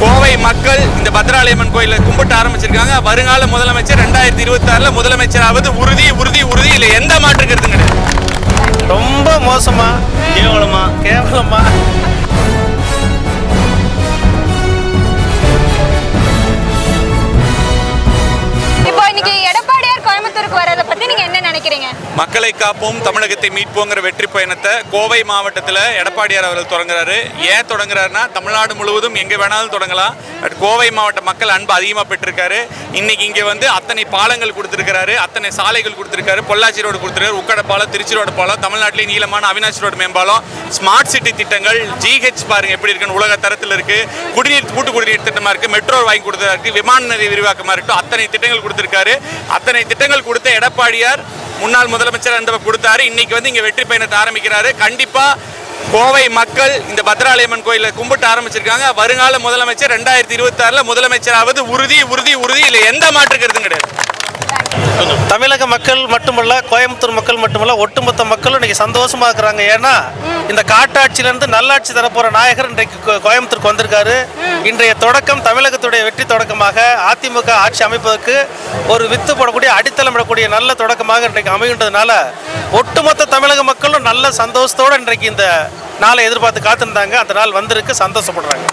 கோவை மக்கள் இந்த பத்ராலயம்மன் கோயிலை கும்பிட்டு ஆரம்பிச்சிருக்காங்க. வருங்கால முதலமைச்சர் ரெண்டாயிரத்தி இருபத்தி ஆறுல முதலமைச்சராவது உறுதி உறுதி உறுதி. இல்லை எந்த மாற்று கருத்தும் கிடையாது ரொம்ப மோசமா கேவலமா கேவலமா. மக்களை காப்போம் தமிழகத்தை மீட்போங்கிற வெற்றி பயணத்தை கோவை மாவட்டத்தில் எடப்பாடியார் அவர்கள் தொடங்குறாரு. ஏன் தொடங்குறாருன்னா தமிழ்நாடு முழுவதும் எங்கே வேணாலும் தொடங்கலாம். பட் கோவை மாவட்ட மக்கள் அன்பு அதிகமாக பெற்றிருக்காரு. இன்னைக்கு இங்கே வந்து அத்தனை பாலங்கள் கொடுத்துருக்காரு அத்தனை சாலைகள் கொடுத்துருக்காரு. பொள்ளாச்சி ரோடு கொடுத்துருக்காரு. உக்கட பாலம் திருச்சி ரோடு பாலம் தமிழ்நாட்டிலே நீளமான அவினாசி ரோடு மேம்பாலம் ஸ்மார்ட் சிட்டி திட்டங்கள் ஜிஹெச் பாருங்க எப்படி இருக்குன்னு உலக தரத்தில் இருக்கு. குடிநீர் கூட்டு குடிநீர் திட்டமாக இருக்கு. மெட்ரோ வாங்கி கொடுத்ததா இருக்கு. விமான நிலைய விரிவாக்கமாக இருக்கட்டும். அத்தனை திட்டங்கள் கொடுத்துருக்காரு. அத்தனை திட்டங்கள் கொடுத்த எடப்பாடியார் முன்னாள் முதலமைச்சர் அந்த கொடுத்தாரு. இன்னைக்கு வந்து இங்கே வெற்றி பயணத்தை ஆரம்பிக்கிறாரு. கண்டிப்பாக கோவை மக்கள் இந்த பத்ராலயம்மன் கோயிலை கும்பிட்டு ஆரம்பிச்சிருக்காங்க. வருங்கால முதலமைச்சர் ரெண்டாயிரத்தி இருபத்தாறில் முதலமைச்சராவது உறுதி உறுதி உறுதி. இல்லை எந்த மாற்று கருத்தும் கிடையாது. தமிழக மக்கள் மட்டுமல்ல கோயம்புத்தூர் மக்கள் மட்டுமல்ல ஒட்டுமொத்த மக்களும் இன்னைக்கு சந்தோஷமா இருக்கிறாங்க. ஏன்னா இந்த காட்டாட்சியிலிருந்து நல்லாட்சி தரப்போற நாயகர் இன்றைக்கு கோ- கோயம்புத்தூருக்கு வந்திருக்காரு. இன்றைய தொடக்கம் தமிழகத்துடைய வெற்றி தொடக்கமாக அதிமுக ஆட்சி அமைப்பதற்கு ஒரு வித்து போடக்கூடிய அடித்தளமிடக்கூடிய நல்ல தொடக்கமாக இன்றைக்கு அமைகின்றதுனால ஒட்டுமொத்த தமிழக மக்களும் நல்ல சந்தோஷத்தோட இன்றைக்கு இந்த நாளை எதிர்பார்த்து காத்திருந்தாங்க. அந்த நாள் வந்திருக்கு சந்தோஷப்படுறாங்க.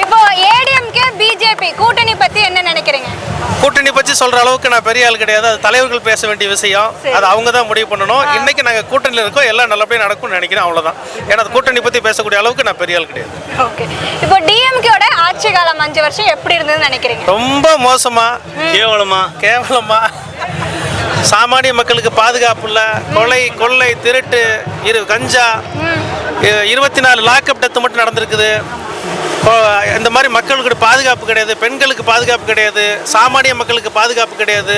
இப்போ ஏடிஎம்கே பிஜேபி கூட்டணி பத்தி என்ன நினைக்கிறீங்க? கூட்டணி பற்றி சொல்ற அளவுக்கு நான் பெரிய ஆள் கிடையாது. அது தலைவர்கள் பேச வேண்டிய விஷயம். அது அவங்க தான் முடிவு பண்ணணும். இன்னைக்கு நாங்கள் கூட்டணியில் இருக்கோம். எல்லாம் நல்லபடியாக நடக்கும்னு நினைக்கிறேன். அவ்வளவுதான். ஏன்னா அது கூட்டணி பற்றி பேசக்கூடிய அளவுக்கு நான் பெரிய ஆள் கிடையாது. ஓகே. இப்போ டிஎம்கேயோட ஆட்சி காலம் அஞ்சு வருஷம் எப்படி இருந்ததுன்னு நினைக்கிறீங்க? ரொம்ப மோசமா. கேவலமா. கேவலமா. சாமானிய மக்களுக்கு பாதுகாப்பு இல்லை. கொலை கொள்ளை திருட்டு இரு கஞ்சா. இருபத்தி நாலு லாக்அப் டெத்து மட்டும் நடந்திருக்குது. இந்த மாதிரி மக்களுக்கு பாதுகாப்பு கிடையாது பெண்களுக்கு பாதுகாப்பு கிடையாது சாமானிய மக்களுக்கு பாதுகாப்பு கிடையாது.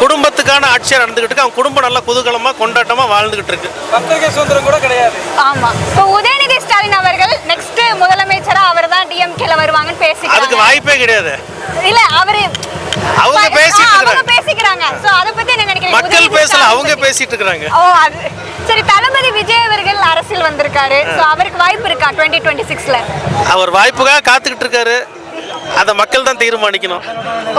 குடும்பத்துக்கான ஆட்சியாக நடந்துகிட்டு இருக்கு. அவங்க குடும்பம் நல்லா குதூகலமாக கொண்டாட்டமாக வாழ்ந்துகிட்டு இருக்கு. பத்திரிகை சுதந்திரம் கூட கிடையாது. ஆமா. இப்போ உதயநிதி ஸ்டாலின் அவர்கள் நெக்ஸ்ட் முதலமைச்சரா அவர் தான் டிஎம்கேல வருவாங்கன்னு அதுக்கு பேசிக்கிறாங்க வாய்ப்பே கிடையாது. இல்ல அவரு அவங்க பேசிட்டு. பேசிக்கிறாங்க. சோ அத பத்தி என்ன நினைக்கிறீங்க? மக்கள் பேசல அவங்க. பேசிட்டு இருக்கிறாங்க. ஓ அது சரி தளபதி விஜய் அரசியல் வந்திருக்காரு. சோ அவருக்கு வாய்ப்பு இருக்கா 2026 டுவெண்ட்டி சிக்ஸ்ல அவர் வாய்ப்புக்காக காத்துக்கிட்டு இருக்காரு. அதை மக்கள் தான் தீர்மானிக்கணும்.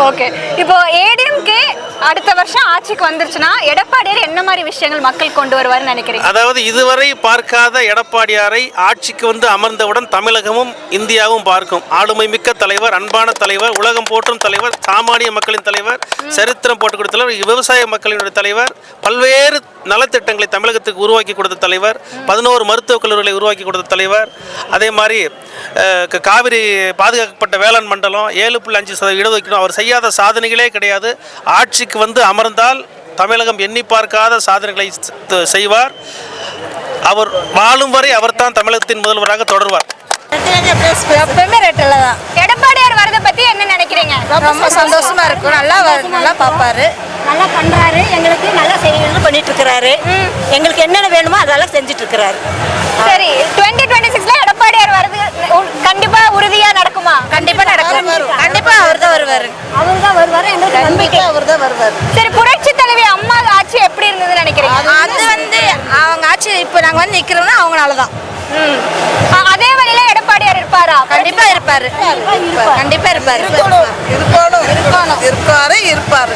ஓகே இப்போ ஏடிஎம்கே அடுத்த வருஷம் ஆட்சிக்கு வந்துருச்சுன்னா எடப்பாடியார் என்ன மாதிரி விஷயங்கள் மக்கள் கொண்டு வருவார்னு நினைக்கிறீங்க? அதாவது இதுவரை பார்க்காத எடப்பாடியாரை ஆட்சிக்கு வந்து அமர்ந்தவுடன் தமிழகமும் இந்தியாவும் பார்க்கும். ஆளுமை மிக்க தலைவர் அன்பான தலைவர் உலகம் போற்றும் தலைவர் சாமானிய மக்களின் தலைவர் சரித்திரம் போட்டு கொடுத்த தலைவர் விவசாய மக்களினுடைய தலைவர் பல்வேறு நலத்திட்டங்களை தமிழகத்துக்கு உருவாக்கி கொடுத்த தலைவர் பதினோரு மருத்துவக் கல்லூரிகளை உருவாக்கி கொடுத்த தலைவர் அதே மாதிரி காவிரி பாதுகாக்கப்பட்ட வேளாண் மண்டலம் ஏழு புள்ளி அஞ்சு சதவீத இடஒதுக்கீடு அவர் செய்யாத சாதனைகளே கிடையாது. ஆட்சிக்கு வந்து அமர்ந்தால் தமிழகம் எண்ணி பார்க்காத சாதனைகளை செய்வார். அவர் வாழும் வரை அவர்தான் தமிழகத்தின் முதல்வராக தொடர்வார். எப்பவுமே ரெட்டில் தான். எடப்பாடியார் வரதை பத்தி என்ன நினைக்கிறீங்க? ரொம்ப சந்தோஷமா இருக்கும். நல்லா நல்லா பார்ப்பாரு. நல்லா பண்றாரு. எங்களுக்கு நல்ல செய்திகள் பண்ணிட்டு இருக்கிறாரு எங்களுக்கு என்னென்ன வேணுமோ அதெல்லாம் செஞ்சுட்டு இருக்கிறாரு சரி 2026 டுவெண்ட்டி சிக்ஸ்ல எடப்பாடியார் வரது உ- கண்டிப்பா உறுதியா நடக்குமா? கண்டிப்பா நடக்கும். கண்டிப்பா அவர் தான் வருவாரு. அவர் எங்களுக்கு நம்பிக்கை. அவர் தான் வருவாரு. சரி புரட்சி தலைவி அம்மா ஆட்சி எப்படி இருந்ததுன்னு நினைக்கிறீங்க? அது வந்து அவங்க ஆட்சி இப்போ நாங்கள் வந்து நிற்கிறோம்னா அவங்களால தான் ம். அதே வழியில எடப்பாடியார் இருப்பாரா? கண்டிப்பா இருப்பாரு. கண்டிப்பா. இருப்பாரு. இருக்கணும். இருக்கணும். இருப்பாரு இருப்பாரு.